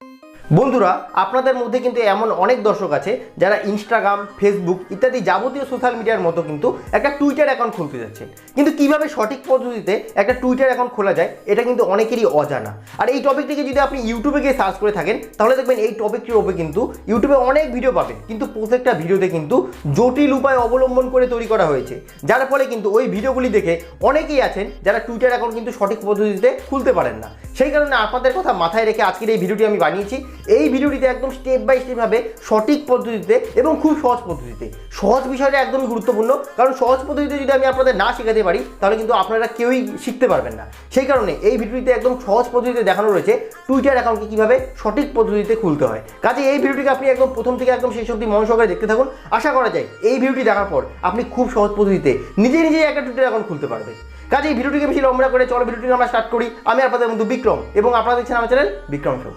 Thank you. বন্ধুরা, আপনাদের মধ্যে কিন্তু এমন অনেক দর্শক আছে যারা ইনস্টাগ্রাম ফেসবুক ইত্যাদি যাবতীয় সোশ্যাল মিডিয়ার মতো কিন্তু একটা টুইটার অ্যাকাউন্ট খুলতে যাচ্ছেন। কিন্তু কীভাবে সঠিক পদ্ধতিতে একটা টুইটার অ্যাকাউন্ট খোলা যায়, এটা কিন্তু অনেকেরই অজানা। আর এই টপিকটিকে যদি আপনি ইউটিউবে গিয়ে সার্চ করে থাকেন, তাহলে দেখবেন এই টপিকটির ওপরে কিন্তু ইউটিউবে অনেক ভিডিও পাবেন। কিন্তু প্রত্যেকটা ভিডিওতে কিন্তু জটিল উপায় অবলম্বন করে তৈরি করা হয়েছে। যার ফলে কিন্তু ওই ভিডিওগুলি দেখে অনেকেই আছেন যারা টুইটার অ্যাকাউন্ট কিন্তু সঠিক পদ্ধতিতে খুলতে পারেন না। সেই কারণে আপনাদের কথা মাথায় রেখে আজকের এই ভিডিওটি আমি বানিয়েছি। এই ভিডিওটিতে একদম স্টেপ বাই স্টেপভাবে সঠিক পদ্ধতিতে এবং খুব সহজ পদ্ধতিতে। সহজ বিষয়টা একদমই গুরুত্বপূর্ণ, কারণ সহজ পদ্ধতিতে যদি আমি আপনাদের না শেখাতে পারি, তাহলে কিন্তু আপনারা কেউই শিখতে পারবেন না। সেই কারণে এই ভিডিওটিতে একদম সহজ পদ্ধতিতে দেখানো রয়েছে টুইটার অ্যাকাউন্টকে কীভাবে সঠিক পদ্ধতিতে খুলতে হয়। কাজে এই ভিডিওটিকে আপনি একদম প্রথম থেকে একদম শেষ অবধি মন সহকারে দেখতে থাকুন। আশা করা যায় এই ভিডিওটি দেখার পর আপনি খুব সহজ পদ্ধতিতে নিজে নিজেই একটা টুইটার অ্যাকাউন্ট খুলতে পারবেন। কাজে এই ভিডিওটিকে বেশি লম্বা করে চলো ভিডিওটিকে আমরা স্টার্ট করি। আমি আপনাদের বন্ধু বিক্রম এবং আপনারা দেখছেন আমার চ্যানেল বিক্রম শো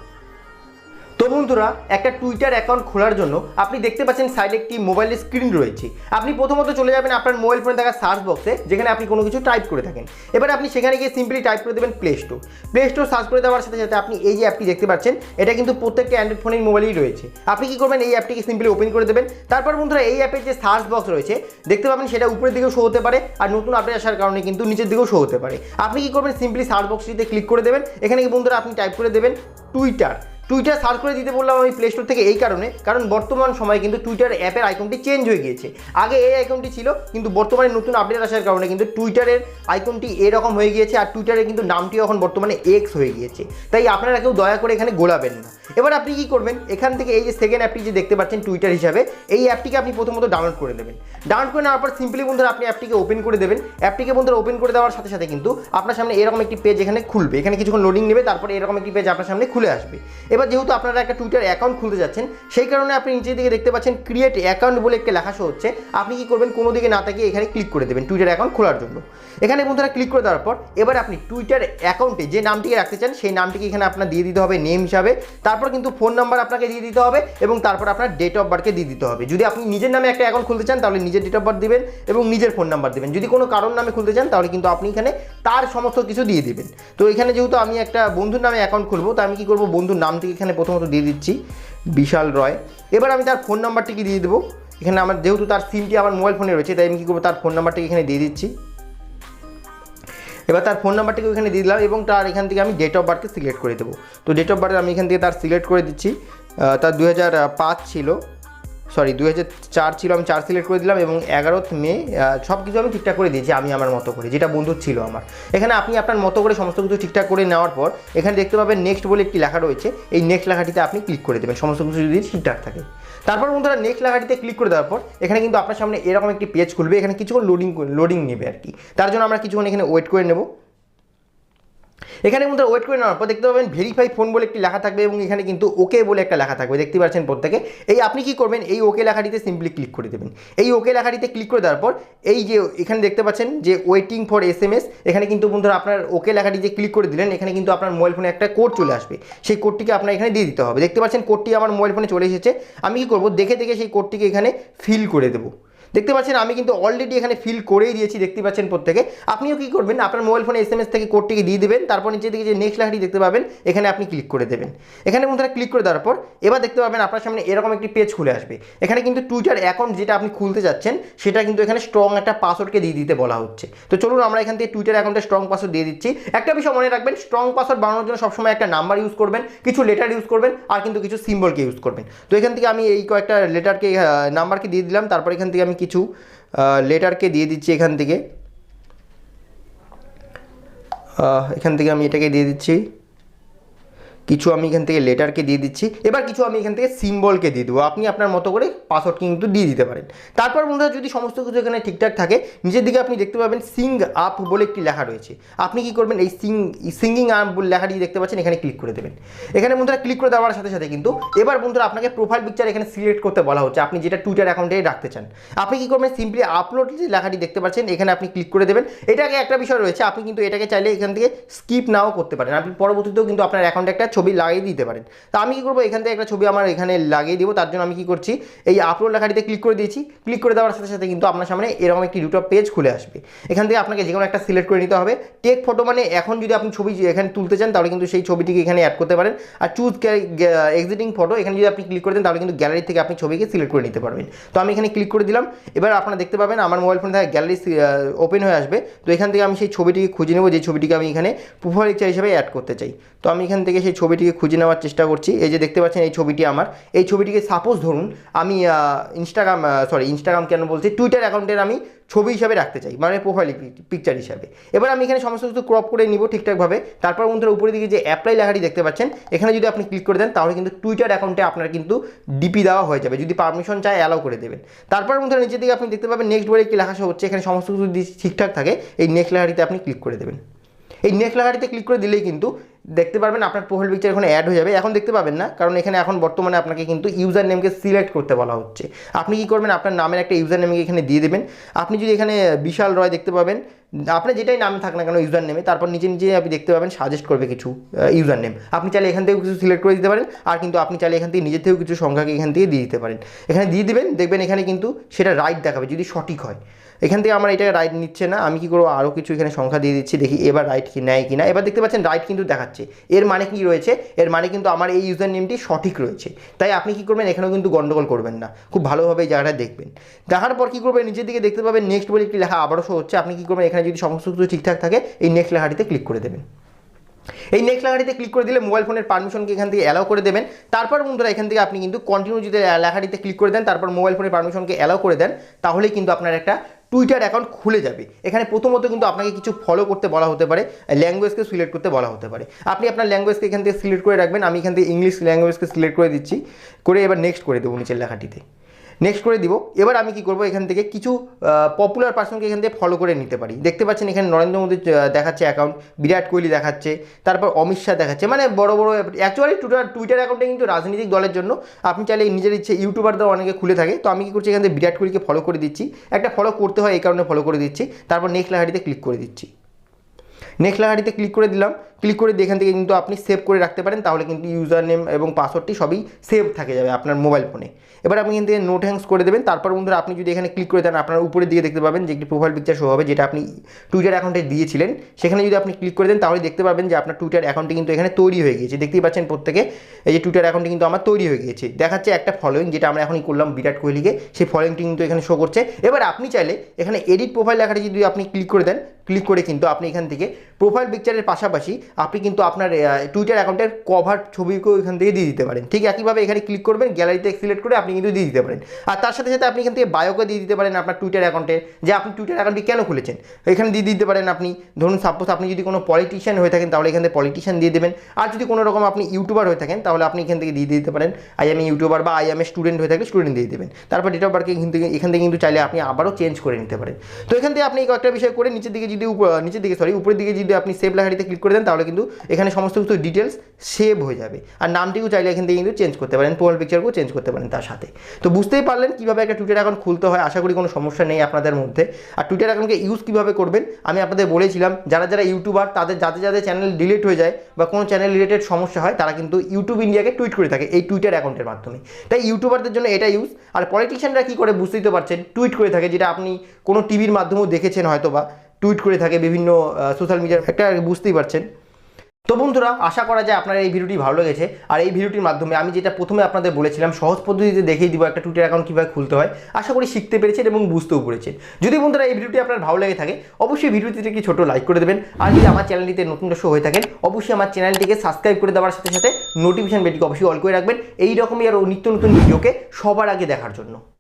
তো বন্ধুরা, একটা টুইটার অ্যাকাউন্ট খোলার জন্য আপনি দেখতে পাচ্ছেন সাইডে একটি মোবাইলের স্ক্রিন রয়েছে। আপনি প্রথমত চলে যাবেন আপনার মোবাইল ফোনে থাকা সার্চ বক্সে যেখানে আপনি কোনো কিছু টাইপ করে থাকেন। এবার আপনি সেখানে গিয়ে সিম্পলি টাইপ করে দেবেন play store play store search করে দেওয়ার সাথে সাথে আপনি এই যে অ্যাপটি দেখতে পাচ্ছেন, এটা কিন্তু প্রত্যেকটা অ্যান্ড্রয়েড ফোনের মোবাইলেই রয়েছে। আপনি কি করবেন, এই অ্যাপটিকে সিম্পলি ওপেন করে দেবেন। তারপর বন্ধুরা, এই অ্যাপের যে সার্চ বক্স রয়েছে, দেখতে পাবেন সেটা উপরের দিকেও শো হতে পারে, আর নতুন আপডেট আসার কারণে কিন্তু নিচের দিকেও শো হতে পারে। আপনি কি করবেন সিম্পলি সার্চ বক্সটিতে ক্লিক করে দেবেন। এখানে বন্ধুরা, আপনি টাইপ করে দেবেন টুইটার টুইটার সার্চ করে দিতে বললাম আমি প্লে স্টোর থেকে এই কারণে, কারণ বর্তমান সময়ে কিন্তু টুইটার অ্যাপের আইকনটি চেঞ্জ হয়ে গিয়েছে। আগে এই আইকনটি ছিল, কিন্তু বর্তমানে নতুন আপডেট আসার কারণে কিন্তু টুইটারের আইকনটি এরকম হয়ে গিয়েছে আর টুইটারের কিন্তু নামটি এখন বর্তমানে এক্স হয়ে গিয়েছে। তাই আপনারা কেউ দয়া করে এখানে গোলাবেন না। এবার আপনি কি করবেন? এখান থেকে এই যে সেকেন্ড অ্যাপটি যে দেখতে পাচ্ছেন টুইটার হিসাবে, এই অ্যাপটিকে আপনি প্রথমত ডাউনলোড করে দেবেন ডাউনলোড করে নেওয়ার পর সিম্পলি বন্ধুরা আপনি অ্যাপটিকে ওপেন করে দেবেন। অ্যাপটিকে বন্ধুরা ওপেন করে দেওয়ার সাথে সাথে কিন্তু আপনার সামনে এরকম একটি পেজ এখানে খুলবে। এখানে কিছুক্ষণ লোডিং নেবে, তারপরে এরকম একটি পেজ আপনার সামনে খুলে আসবে। এবার যেহেতু আপনারা একটা টুইটার অ্যাকাউন্ট খুলতে যাচ্ছেন, সেই কারণে আপনি নিচের দিকে দেখতে পাচ্ছেন ক্রিয়েট অ্যাকাউন্ট বলে একটা লেখা হচ্ছে। আপনি কি করবেন, কোনো দিকে না তাকিয়ে এখানে ক্লিক করে দেবেন টুইটার অ্যাকাউন্ট খোলার জন্য। এখানে বন্ধুরা ক্লিক করে দেওয়ার পর, এবার আপনি টুইটার অ্যাকাউন্টে যে নামটিকে রাখতে চান, সেই নামটিকে এখানে আপনার দিয়ে দিতে হবে নেম হিসাবে। তারপর কিন্তু ফোন নাম্বার আপনাকে দিয়ে দিতে হবে এবং তারপর আপনার ডেট অফ বার্থকে দিয়ে দিতে হবে। যদি আপনি নিজের নামে একটা অ্যাকাউন্ট খুলতে চান, তাহলে নিজের ডেট অফ বার্থ দেবেন এবং নিজের ফোন নাম্বার দেবেন। যদি কোনো কারোর নামে খুলতে চান, তাহলে কিন্তু আপনি এখানে তার সমস্ত কিছু দিয়ে দেবেন। তো এখানে যেহেতু আমি একটা বন্ধুর নামে অ্যাকাউন্ট খুলবো, তো আমি কি করব, বন্ধুর নামটিকে এখানে প্রথমত দিয়ে দিচ্ছি বিশাল রয়। এবার আমি তার ফোন নাম্বারটিকে দিয়ে দেবো। এখানে আমার যেহেতু তার সিমটি আমার মোবাইল ফোনে রয়েছে, তাই আমি কী করব? তার ফোন নাম্বারটিকে এখানে দিয়ে দিচ্ছি। এবার তার ফোন নাম্বারটিকে এখানে দিয়ে দিলাম এবং তার এখান থেকে আমি ডেট অফ বার্থকে সিলেক্ট করে দেবো। তো ডেট অফ বার্থ আমি এখান থেকে তার সিলেক্ট করে দিচ্ছি। তার দু ছিল। সরি দু চার ছিল, আমি চার সিলেক্ট করে দিলাম এবং এগারোথ মে সব কিছু আমি ঠিকঠাক করে দিয়েছি, আমি আমার মতো করে, যেটা বন্ধুর ছিল আমার। এখানে আপনি আপনার মতো করে সমস্ত কিছু ঠিকঠাক করে নেওয়ার পর, এখানে দেখতে পাবেন নেক্সট বলে একটি লেখা রয়েছে, এই নেক্সট লেখাটিতে আপনি ক্লিক করে দেবেন, সমস্ত কিছু যদি ঠিকঠাক থাকে। তারপর বন্ধুরা নেক্সট লেখাটিতে ক্লিক করে দেওয়ার পর, এখানে কিন্তু আপনার সামনে এরকম একটি পেজ খুলবে, এখানে কিছুক্ষণ লোডিং লোডিং নেবে আর কি। তার জন্য আমরা কিছুক্ষণ এখানে ওয়েট করে নেব। এখানে বন্ধুরা ওয়েট করে নেওয়ার পর দেখতে পাবেন ভেরিফাই ফোন বলে একটি লেখা থাকবে এবং এখানে কিন্তু ওকে বলে একটা লেখা থাকবে। দেখতে পাচ্ছেন প্রত্যেকে। এই আপনি কি করবেন? এই ওকে লেখাটিতে সিম্পলি ক্লিক করে দেবেন। এই ওকে লেখাটিতে ক্লিক করে দেওয়ার পর এই যে এখানে দেখতে পাচ্ছেন যে waiting for S M S এখানে কিন্তু বন্ধুরা আপনার ওকে লেখাটি যে ক্লিক করে দিলেন, এখানে কিন্তু আপনার মোবাইল ফোনে একটা কোড চলে আসবে। সেই কোডটিকে আপনার এখানে দিয়ে দিতে হবে। দেখতে পাচ্ছেন কোডটি আমার মোবাইল ফোনে চলে এসেছে। আমি কি করব? দেখে দেখে সেই কোডটিকে এখানে ফিল করে দেবো। দেখতে পাচ্ছেন, আমি কিন্তু অলরেডি এখানে ফিল করেই দিয়েছি, দেখতে পাচ্ছেন প্রত্যেকে। আপনিও কি করবেন? আপনার মোবাইল ফোনে এস থেকে কোডটিকে দিয়ে দেবেন, তারপর নিচে দিকে যে নেক্সট লেখাটি দেখতে পাবেন, এখানে আপনি ক্লিক করে দেবেন। এখানে বন্ধুরা ক্লিক করে দেওয়ার পর, এবার দেখতে পাবেন আপনার সামনে এরকম একটি পেজ খুলে আসবে। এখানে কিন্তু টুইটার অ্যাকাউন্ট যেটা আপনি খুলতে যাচ্ছেন, সেটা কিন্তু এখানে স্ট্রং একটা পাসওয়ার্ডকে দিয়ে দিতে বলা হচ্ছে। তো চলুন আমরা এখান থেকে টুইটার অ্যাকাউন্টে স্ট্রং পাসওয়ার্ড দিয়ে দিচ্ছি। একটা বিষয় মনে রাখবেন স্ট্রং পাসওয়ার্ড বানানোর জন্য সবসময় একটা নাম্বার ইউজ করবেন, কিছু লেটার ইউজ করবেন, আর কিন্তু কিছু সিম্বলকে ইউজ করবেন। তো এখান থেকে আমি এই কয়েকটা লেটারকে নাম্বারকে দিয়ে দিলাম, তারপর এখান থেকে আমি কিছু লেটারকে দিয়ে দিচ্ছি এখান থেকে। এখান থেকে আমি এটাকে দিয়ে দিচ্ছি। কিছু আমি এখান থেকে লেটারকে দিয়ে দিচ্ছি। এবার কিছু আমি এখান থেকে সিম্বলকে দিয়ে দেবো। আপনি আপনার মতো করে পাসওয়ার্ড কিন্তু দিয়ে দিতে পারেন। তারপর বন্ধুরা, যদি সমস্ত কিছু এখানে ঠিকঠাক থাকে, নিচের দিকে আপনি দেখতে পাবেন সিং আপ বলে একটি লেখা রয়েছে। আপনি কি করবেন? এই সিং সিঙ্গিং আপ লেখাটি দেখতে পাচ্ছেন, এখানে ক্লিক করে দেবেন। এখানে বন্ধুরা ক্লিক করে দেওয়ার সাথে সাথে কিন্তু এবার বন্ধুরা আপনাকে প্রোফাইল পিকচার এখানে সিলেক্ট করতে বলা হচ্ছে। আপনি যেটা টুইটার অ্যাকাউন্টে রাখতে চান। আপনি কি করবেন? সিম্পলি আপলোড যে লেখাটি দেখতে পাচ্ছেন, এখানে আপনি ক্লিক করে দেবেন। এটাকে একটা বিষয় রয়েছে, আপনি কিন্তু এটাকে চাইলে এখান থেকে স্কিপ নাও করতে পারেন। আপনি পরবর্তীতেও কিন্তু আপনার অ্যাকাউন্টে একটা ছবি ছবি লাগিয়ে দিতে পারেন। তা আমি কী করব? এখান থেকে একটা ছবি আমার এখানে লাগিয়ে দিব। তার জন্য আমি কি করছি? এই আপলোড লেখাটিতে ক্লিক করে দিয়েছি। ক্লিক করে দেওয়ার সাথে সাথে কিন্তু আপনার সামনে এরকম একটি দুটো পেজ খুলে আসবে। এখান থেকে আপনাকে যে কোনো একটা সিলেক্ট করে নিতে হবে। টেক ফটো মানে এখন যদি আপনি ছবি এখানে তুলতে চান, তাহলে কিন্তু সেই ছবিটিকে এখানে অ্যাড করতে পারেন। আর চুজ এক্সিটিং ফটো এখানে যদি আপনি ক্লিক করে দেন, তাহলে কিন্তু গ্যালারি থেকে আপনি ছবিকে সিলেক্ট করে নিতে পারবেন। তো আমি এখানে ক্লিক করে দিলাম। এবার আপনারা দেখতে পাবেন আমার মোবাইল ফোন থেকে গ্যালারি ওপেন হয়ে আসবে। তো এখান থেকে আমি সেই ছবিটিকে খুঁজে নেব। যে ছবিটিকে আমি এখানে প্রোফাইল পিকচার হিসেবে অ্যাড করতে চাই। তো আমি এখান থেকে সেই ছবিটিকে খুঁজে নেওয়ার চেষ্টা করছি। এই যে দেখতে পাচ্ছেন এই ছবিটি আমার। এই ছবিটিকে সাপোজ ধরুন আমি ইনস্টাগ্রাম সরি ইনস্টাগ্রাম কেন বলছি? টুইটার অ্যাকাউন্টের আমি ছবি হিসাবে রাখতে চাই মানে প্রোফাইল পিকচার হিসাবে। এবার আমি এখানে সমস্ত কিছু ক্রপ করে নিব ঠিকঠাকভাবে। তারপর বন্ধুরা উপরের দিকে যে অ্যাপ্লাই লেখাটি দেখতে পাচ্ছেন, এখানে যদি আপনি ক্লিক করে দেন, তাহলে কিন্তু টুইটার অ্যাকাউন্টে আপনার কিন্তু ডিপি দেওয়া হয়ে যাবে। যদি পারমিশন চায় অ্যালাউ করে দেবেন। তারপর বন্ধুরা নিচের দিকে আপনি দেখতে পাবেন নেক্সট বলে একটি লেখা হচ্ছে, এখানে সমস্ত কিছু যদি ঠিকঠাক থাকে, এই নেক্সট লেখাটিতে আপনি ক্লিক করে দেবেন। এই নেক্সট লেখাটিতে ক্লিক করে দিলেই কিন্তু দেখতে পারবেন আপনার প্রোফাইল পিকচার এখানে অ্যাড হয়ে যাবে। এখন দেখতে পাবেন না, কারণ এখানে এখন বর্তমানে আপনাকে কিন্তু ইউজার নেমকে সিলেক্ট করতে বলা হচ্ছে। আপনি কি করবেন? আপনার নামের একটা ইউজার নেমকে এখানে দিয়ে দেবেন। আপনি যদি এখানে বিশাল রয় দেখতে পাবেন আপনি যেটাই নাম থাক না কেন ইউজার নেমে তারপর নিচে নিচে আপনি দেখতে পাবেন সাজেস্ট করবে কিছু ইউজার নেম আপনি চাইলে এখান থেকেও কিছু সিলেক্ট করে দিতে পারেন, আর কিন্তু আপনি চাইলে এখান থেকে নিজের থেকেও কিছু সংখ্যাকে এখান থেকে দিয়ে দিতে পারেন। এখানে দিয়ে দিবেন, দেখবেন এখানে কিন্তু সেটা রাইট দেখাবে, যদি সঠিক হয়। এখান থেকে আমার এটা রাইট নিচ্ছে না, আমি কি করব আরও কিছু এখানে সংখ্যা দিয়ে দিচ্ছি, দেখি এবার রাইট কি, নেয় কি না। এবার দেখতে পাচ্ছেন রাইট কিন্তু দেখাচ্ছে। এর মানে কি রয়েছে? এর মানে কিন্তু আমার এই ইউজার নেমটি সঠিক রয়েছে। তাই আপনি কি করবেন, এখানেও কিন্তু গন্ডগোল করবেন না। খুব ভালোভাবে এই জায়গাটা দেখবেন। দেখার পর কী করবেন, নিচের দিকে দেখতে পাবেন নেক্সট বলে একটি লেখা আবারও হচ্ছে। আপনি কী করবেন, এখানে যদি সমস্ত কিছু ঠিকঠাক থাকে, এই নেক্সট লেখাটিতে ক্লিক করে দেবেন। এই নেক্সট লেখাটিতে ক্লিক করে দিলে মোবাইল ফোনের পারমিশনকে এখান থেকে অ্যালাউ করে দেবেন। তারপর বন্ধুরা, এখান থেকে আপনি কিন্তু কন্টিনিউ যদি লেখাটিতে ক্লিক করে দেন, তারপর মোবাইল ফোনের পারমিশনকে অ্যালাউ করে দেন, তাহলেই কিন্তু আপনার একটা টুইটার অ্যাকাউন্ট খুলে যাবে। এখানে প্রথমত কিন্তু আপনাকে কিছু ফলো করতে বলা হতে পারে ল্যাঙ্গুয়েজকে সিলেক্ট করতে বলা হতে পারে। আপনি আপনার ল্যাঙ্গুয়েজকে এখান থেকে সিলেক্ট করে রাখবেন, আমি এখান থেকে ইংলিশ ল্যাঙ্গুয়েজকে সিলেক্ট করে দিচ্ছি, করে এবার নেক্সট করে দেবো নিচের লেখাটিতে নেক্সট করে দিব। এবার আমি কি করব? এখান থেকে কিছু পপুলার পার্সনকে এখান থেকে ফলো করে নিতে পারি। দেখতে পাচ্ছেন এখানে নরেন্দ্র মোদী দেখাচ্ছে অ্যাকাউন্ট বিরাট কোহলি দেখাচ্ছে, তারপর অমিত শাহ দেখাচ্ছে। মানে বড় বড় অ্যাকচুয়ালি টুইটার টুইটার অ্যাকাউন্টে কিন্তু রাজনৈতিক দলের জন্য। আপনি চাইলে নিজের ইচ্ছে ইউটিউবারদের অনেকে খুলে থাকে। তো আমি কি করছি? এখান থেকে বিরাট কোহলিকে ফলো করে দিচ্ছি। একটা ফলো করতে হয়, এই কারণে ফলো করে দিচ্ছি। তারপর নেক্সট লেখাটিতে ক্লিক করে দিচ্ছি। নেক্সট লেখাটিতে ক্লিক করে দিলাম। ক্লিক করে এখান থেকে কিন্তু আপনি সেভ করে রাখতে পারেন, তাহলে কিন্তু ইউজার নেম এবং পাসওয়ার্ডটি সবই সেভ থাকে যাবে আপনার মোবাইল ফোনে এবার আপনি কিন্তু নোট হ্যাংস করে দেবেন, তারপর বন্ধুরা আপনি যদি এখানে ক্লিক করে দেন, আপনার উপরের দিকে দেখতে পাবেন যে একটি প্রোফাইল পিকচার শো হবে, যেটা আপনি টুইটার অ্যাকাউন্টে দিয়েছিলেন। সেখানে যদি আপনি ক্লিক করে দেন, তাহলে দেখতে পাবেন যে আপনার টুইটার অ্যাকাউন্টটি কিন্তু এখানে তৈরি হয়ে গিয়েছে। দেখতেই পাচ্ছেন প্রত্যেকে, এই যে টুইটার অ্যাকাউন্টটি কিন্তু আমার তৈরি হয়ে গিয়েছে। দেখাচ্ছে একটা ফলোয়িং যেটা আমরা এখনই করলাম বিরাট কোহলিকে, সেই ফলোয়িংটি কিন্তু এখানে শো করছে। এবার আপনি চাইলে এখানে এডিট প্রোফাইল লেখাটি যদি আপনি ক্লিক করে দেন ক্লিক করে কিন্তু আপনি এখান থেকে প্রোফাইল পিকচারের পাশাপাশি আপনি কিন্তু আপনার টুইটার অ্যাকাউন্টের কভার ছবিকেও এখান থেকে দিয়ে দিতে পারেন। ঠিক একইভাবে এখানে ক্লিক করবেন গ্যালারিতে সিলেক্ট করে আপনি কিন্তু দিয়ে দিতে পারেন। আর তার সাথে সাথে আপনি এখান থেকে বায়োকে দিয়ে দিতে পারেন আপনার টুইটার অ্যাকাউন্টে যে আপনি টুইটার অ্যাকাউন্টটি কেন খুলেছেন? এখানে দিয়ে দিতে পারেন আপনি, ধরুন সাপোজ আপনি যদি কোনো পলিটিশিয়ান হয়ে থাকেন, তাহলে এখান থেকে পলিটিশিয়ান দিয়ে দেবেন। আর যদি কোনো রকম আপনি ইউটিউবার হয়ে থাকেন, তাহলে আপনি এখান থেকে দিয়ে দিতে পারেন আই এম ইউটিউবার বা আই এম স্টুডেন্ট হয়ে থাকলে স্টুডেন্ট দিয়ে দেবেন। তারপর ডেট অফ বার্থকে থেকে, এখান থেকে কিন্তু চাইলে আপনি আবারও চেঞ্জ করে নিতে পারেন। তো এখান থেকে আপনি কয়েকটা বিষয় করে নিচের দিকে যদি নিচের দিকে সরি উপরের দিকে যদি আপনি সেভ লেখাটিতে ক্লিক করে দেন, তাহলে কিন্তু এখানে সমস্ত কিছু ডিটেলস সেভ হয়ে যাবে। আর নামটিও চাইলে এখান থেকে কিন্তু চেঞ্জ করতে পারেন প্রোফাইল পিকচারকেও চেঞ্জ করতে পারেন তার সাথে। তো বুঝতেই পারলেন কীভাবে একটা টুইটার অ্যাকাউন্ট খুলতে হয়, আশা করি কোনো সমস্যা নেই আপনাদের মধ্যে। আর টুইটার অ্যাকাউন্টকে ইউজ কীভাবে করবেন, আমি আপনাদের বলেছিলাম, যারা যারা ইউটিউবার তাদের যাতে যাদের চ্যানেল ডিলিট হয়ে যায় বা কোনো চ্যানেল রিলেটেড সমস্যা হয়, তারা কিন্তু ইউটিউব ইন্ডিয়াকে টুইট করে থাকে এই টুইটার অ্যাকাউন্টের মাধ্যমে। তাই ইউটিউবারদের জন্য এটা ইউজ আর পলিটিশিয়ানরা কী করে বুঝতেই তো পারছেন টুইট করে থাকে, যেটা আপনি কোনো টিভির মাধ্যমেও দেখেছেন হয়তো বা টুইট করে থাকে বিভিন্ন সোশ্যাল মিডিয়ার একটা, বুঝতেই পারছেন। তো বন্ধুরা, আশা করা যায় আপনার এই ভিডিওটি ভালো লেগেছে। আর এই ভিডিওটির মাধ্যমে আমি যেটা প্রথমে আপনাদের বলেছিলাম, সহজ পদ্ধতিতে দেখিয়ে দিব একটা টুইটার অ্যাকাউন্ট কীভাবে খুলতে হয়। আশা করি শিখতে পেরেছেন এবং বুঝতেও পেরেছেন। যদি বন্ধুরা এই ভিডিওটি আপনার ভালো লেগে থাকে, অবশ্যই ভিডিওটিতে একটি ছোটো লাইক করে দেবেন। আর যদি আমার চ্যানেলটিতে নতুন শো হয়ে থাকেন, অবশ্যই আমার চ্যানেলটিকে সাবস্ক্রাইব করে দেওয়ার সাথে সাথে নোটিফিকেশন বেটিকে অবশ্যই অল করে রাখবেন। এই রকমই আরও নিত্য নতুন ভিডিওকে সবার আগে দেখার জন্য।